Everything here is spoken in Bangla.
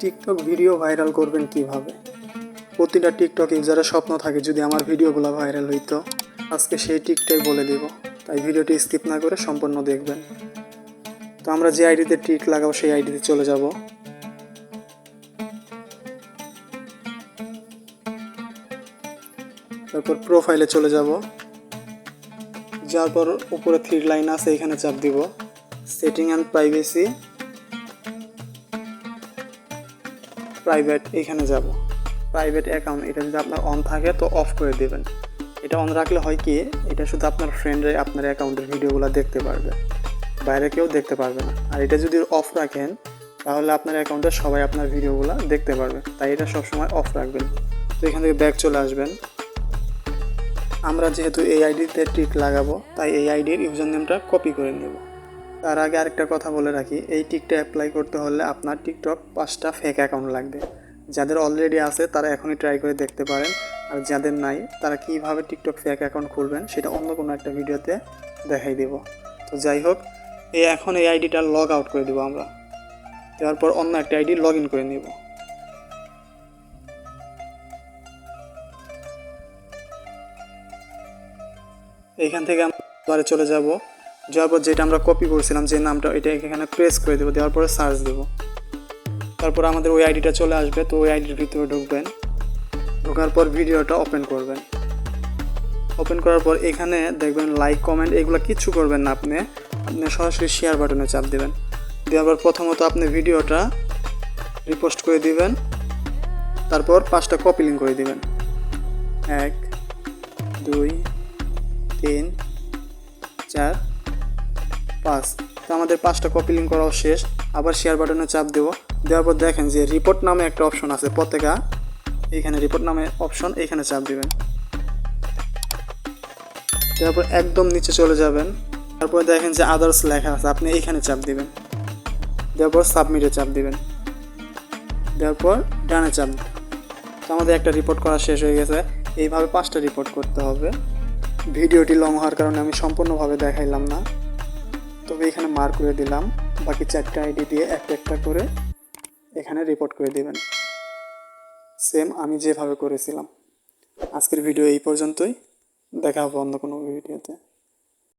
টিকটক ভিডিও ভাইরাল করবেন কীভাবে? প্রতিটা টিকটক ইউজারের স্বপ্ন থাকে, যদি আমার ভিডিওগুলো ভাইরাল হইতো আজকে সেই টিকটাই বলে দিব। তাই ভিডিওটি স্কিপ না করে সম্পূর্ণ দেখবেন। তো আমরা যে আইডিতে টিক লাগাবো, সেই আইডিতে চলে যাব। তারপর প্রোফাইলে চলে যাব। যাওয়ার পর উপরে থ্রি লাইন আছে, এখানে চাপ দিব। সেটিং অ্যান্ড প্রাইভেসি প্রাইভেট এখানে যাব। প্রাইভেট অ্যাকাউন্ট এটা যদি আপনার অন থাকে তো অফ করে দেবেন। এটা অন রাখলে হয় কি, এটা শুধু আপনার ফ্রেন্ডরাই আপনার অ্যাকাউন্টের ভিডিওগুলো দেখতে পারবে। বাইরে কেউ দেখতে পারবে না। আর এটা যদি অফ রাখেন, তাহলে আপনার অ্যাকাউন্টে সবাই আপনার ভিডিওগুলো দেখতে পারবে। তাই এটা সবসময় অফ রাখবেন। তো এখান থেকে ব্যাক চলে আসবেন। আমরা যেহেতু এই আইডিতে টিক লাগাবো, তাই এই আইডির ইউজার নেমটা কপি করে নেব। তার আগে আরেকটা কথা বলে রাখি, এই টিকটা অ্যাপ্লাই করতে হলে আপনার টিকটক পাঁচটা ফেক অ্যাকাউন্ট লাগবে। যাদের অলরেডি আছে, তারা এখনই ট্রাই করে দেখতে পারেন। আর যাদের নাই, তারা কীভাবে টিকটক ফেক অ্যাকাউন্ট খুলবেন, সেটা অন্য কোনো একটা ভিডিওতে দেখাই দেব। তো যাই হোক, এই এখন এই আইডিটা লগ আউট করে দেবো আমরা। দেওয়ার পর অন্য একটা আইডি লগ ইন করে নেব। এইখান থেকে আমরা চলে যাব। যাওয়ার পর যেটা আমরা কপি করেছিলাম, যে নামটা এটা এখানে প্রেস করে দেবো, দেওয়ার পরে সার্চ দেবো। তারপর আমাদের ওই আইডিটা চলে আসবে, তো ওই আইডির ভিতরে ঢুকবেন। ঢোকার পর ভিডিওটা ওপেন করবেন। ওপেন করার পর এখানে দেখবেন লাইক কমেন্ট এগুলো কিচ্ছু করবেন না আপনি। আপনি সরাসরি শেয়ার বাটনে চাপ দেবেন। দেওয়ার পর প্রথমত আপনি ভিডিওটা রিপোস্ট করে দিবেন। তারপর পাঁচটা কপি লিঙ্ক করে দিবেন। এক, দুই, তিন, চার পাঁচ। তো আমাদের পাঁচটা কপি লিঙ্ক করাও শেষ। আবার শেয়ার বাটনে চাপ দেবো। দেওয়ার পর দেখেন যে রিপোর্ট নামে একটা অপশন আছে প্রত্যেকা এইখানে রিপোর্ট নামে অপশন এইখানে চাপ দিবেন। তারপর একদম নিচে চলে যাবেন। তারপর দেখেন যে আদার্স লেখা আছে, আপনি এইখানে চাপ দিবেন। দেওয়ার পর সাবমিটে চাপ দিবেন। দেওয়ার পর ডানে চাপ। তো আমাদের একটা রিপোর্ট করা শেষ হয়ে গেছে। এইভাবে পাঁচটা রিপোর্ট করতে হবে। ভিডিওটি লং হওয়ার কারণে আমি সম্পূর্ণভাবে দেখাইলাম না। তবে এখানে মার করে দিলাম। বাকি চারটা আইডি দিয়ে একটা একটা করে এখানে রিপোর্ট করে দেবেন। সেম আমি যেভাবে করেছিলাম। আজকের ভিডিও এই পর্যন্তই। দেখা হবে অন্য কোনো ভিডিওতে